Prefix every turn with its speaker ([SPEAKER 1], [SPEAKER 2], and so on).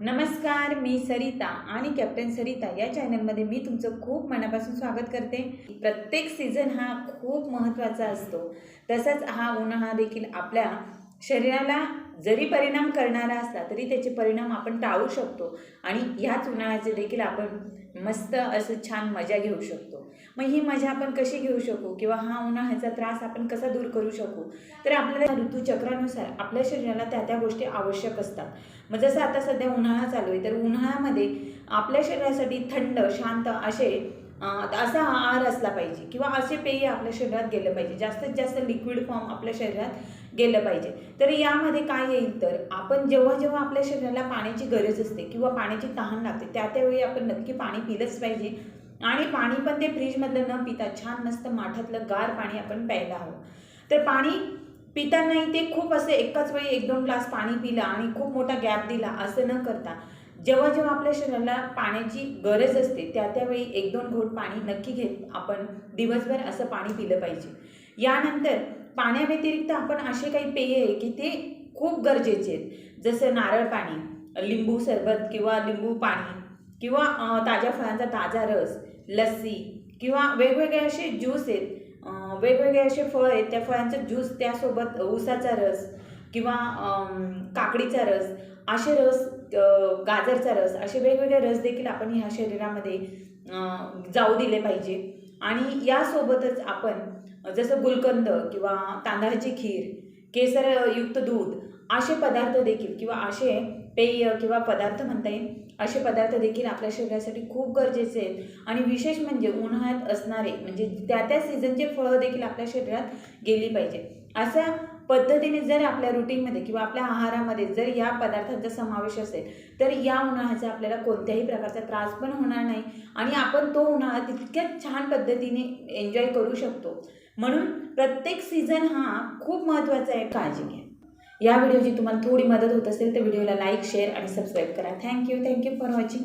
[SPEAKER 1] नमस्कार मी सरिता आणि कॅप्टन सरिता या चॅनलमध्ये मी तुमचं खूप मनापासून स्वागत करते. प्रत्येक सीझन हा खूप महत्त्वाचा असतो. तसंच हा उन्हाळा देखील आपल्या शरीराला जरी परिणाम करणारा असला तरी त्याचे परिणाम आपण टाळू शकतो. आणि ह्याच उन्हाळ्याचे देखील आपण मस्त असं छान मजा घेऊ शकतो. मग ही मजा आपण कशी घेऊ शकू? किंवा हा उन्हाळ्याचा त्रास आपण कसा दूर करू शकू? तर आपल्याला ऋतूचक्रानुसार आपल्या शरीराला त्या त्या गोष्टी आवश्यक असतात. मग जसं आता सध्या उन्हाळा चालू आहे तर उन्हाळ्यामध्ये आपल्या शरीरासाठी थंड शांत असे असा आहार असला पाहिजे किंवा असे पेय आपल्या शरीरात गेलं पाहिजे. जास्तीत जास्त लिक्विड फॉर्म आपल्या शरीरात गेलं पाहिजे. तर यामध्ये काय येईल तर आपण जेव्हा जेव्हा आपल्या शरीराला पाण्याची गरज असते किंवा पाण्याची तहान लागते त्या त्यावेळी आपण नक्की पाणी पिलंच पाहिजे. आणि पाणी पण ते फ्रीजमधलं न पिता छान मस्त माठातलं गार पाणी आपण प्यायला हवं. तर पाणी पितानाही ते खूप असे एकाच वेळी एक दोन ग्लास पाणी पिला आणि खूप मोठा गॅप दिला असं न करता जेव्हा जेव्हा आपल्या शरीराला पाण्याची गरज असते त्या त्यावेळी एक दोन घोट पाणी नक्की घेत आपण दिवसभर असं पाणी पिलं पाहिजे. यानंतर पाण्याव्यतिरिक्त आपण असे काही पेय आहे की ते खूप गरजेचे आहेत. जसं नारळ पाणी लिंबू सरबत किंवा लिंबू पाणी किंवा ताज्या फळांचा ताजा रस लस्सी किंवा वेगवेगळे असे ज्यूस आहेत. वेगवेगळे असे फळ आहेत त्या फळांचा ज्यूस त्यासोबत ऊसाचा रस किंवा काकडीचा रस असे रस गाजरचा रस असे वेगवेगळे रस देखील आपण ह्या शरीरामध्ये जाऊ दिले पाहिजे. आणि यासोबतच आपण जसं गुलकंद किंवा तांदळाची खीर केसरयुक्त दूध असे पदार्थ देखील किंवा असे पेय किंवा पदार्थ म्हणता येईल असे पदार्थ देखील आपल्या शरीरासाठी खूप गरजेचे आहेत. आणि विशेष म्हणजे उन्हाळ्यात असणारे म्हणजे त्या त्या सीझनचे फळं देखील आपल्या शरीरात गेली पाहिजे. अशा पद्धतीने जर आपल्या रुटीनमध्ये किंवा आपल्या आहारामध्ये जर या पदार्थांचा समावेश असेल तर या उन्हाळ्याचा आपल्याला कोणत्याही प्रकारचा त्रास पण होणार नाही आणि आपण तो उन्हाळा तितक्याच छान पद्धतीने एन्जॉय करू शकतो. म्हणून प्रत्येक सीझन हा खूप महत्त्वाचा आहे काळजी घ्या. या व्हिडिओची तुम्हाला थोडी मदत होत असेल तर व्हिडिओला लाईक शेअर आणि सबस्क्राईब करा. Thank you thank you for watching